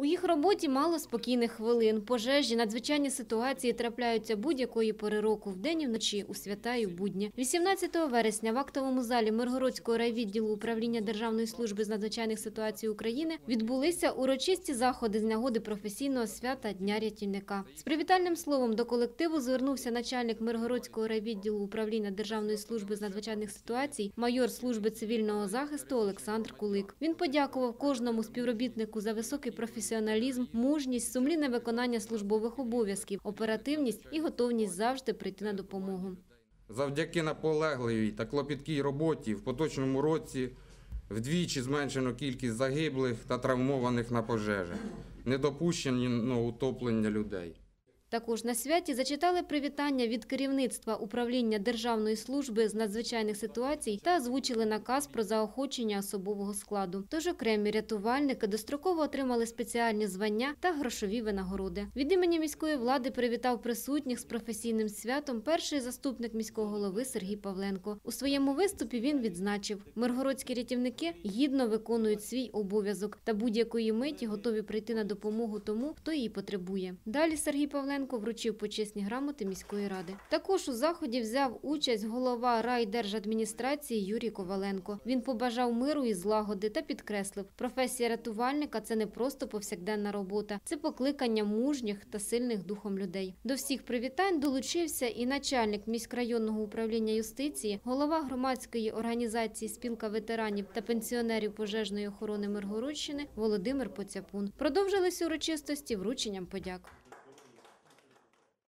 У їх роботі мало спокійних хвилин. Пожежі, надзвичайні ситуації трапляються будь-якої пори року, вдень і вночі, у свята і в будні. 18 вересня в актовому залі Миргородського райвідділу управління Державної служби з надзвичайних ситуацій України відбулися урочисті заходи з нагоди професійного свята Дня рятівника. З привітальним словом до колективу звернувся начальник Миргородського райвідділу управління Державної служби з надзвичайних ситуацій, майор служби цивільного захисту Олександр Кулик. Він подякував кожному співробітнику за високий професіоналізм, мужність, сумлінне виконання службових обов'язків, оперативність і готовність завжди прийти на допомогу. Завдяки наполегливій та клопіткій роботі в поточному році вдвічі зменшено кількість загиблих та травмованих на пожежах, недопущено утоплення людей. Також на святі зачитали привітання від керівництва управління Державної служби з надзвичайних ситуацій та озвучили наказ про заохочення особового складу. Тож окремі рятувальники достроково отримали спеціальні звання та грошові винагороди. Від імені міської влади привітав присутніх з професійним святом перший заступник міського голови Сергій Павленко. У своєму виступі він відзначив, миргородські рятівники гідно виконують свій обов'язок та будь-якої миті готові прийти на допомогу тому, хто її потребує. Далі Сергій Павленко вручив почесні грамоти міської ради. Також у заході взяв участь голова райдержадміністрації Юрій Коваленко. Він побажав миру і злагоди та підкреслив, професія рятувальника це не просто повсякденна робота, це покликання мужніх та сильних духом людей. До всіх привітань долучився і начальник міськрайонного управління юстиції, голова громадської організації Спілка ветеранів та пенсіонерів пожежної охорони Миргородщини Володимир Поцяпун. Продовжилися урочистості врученням подяк.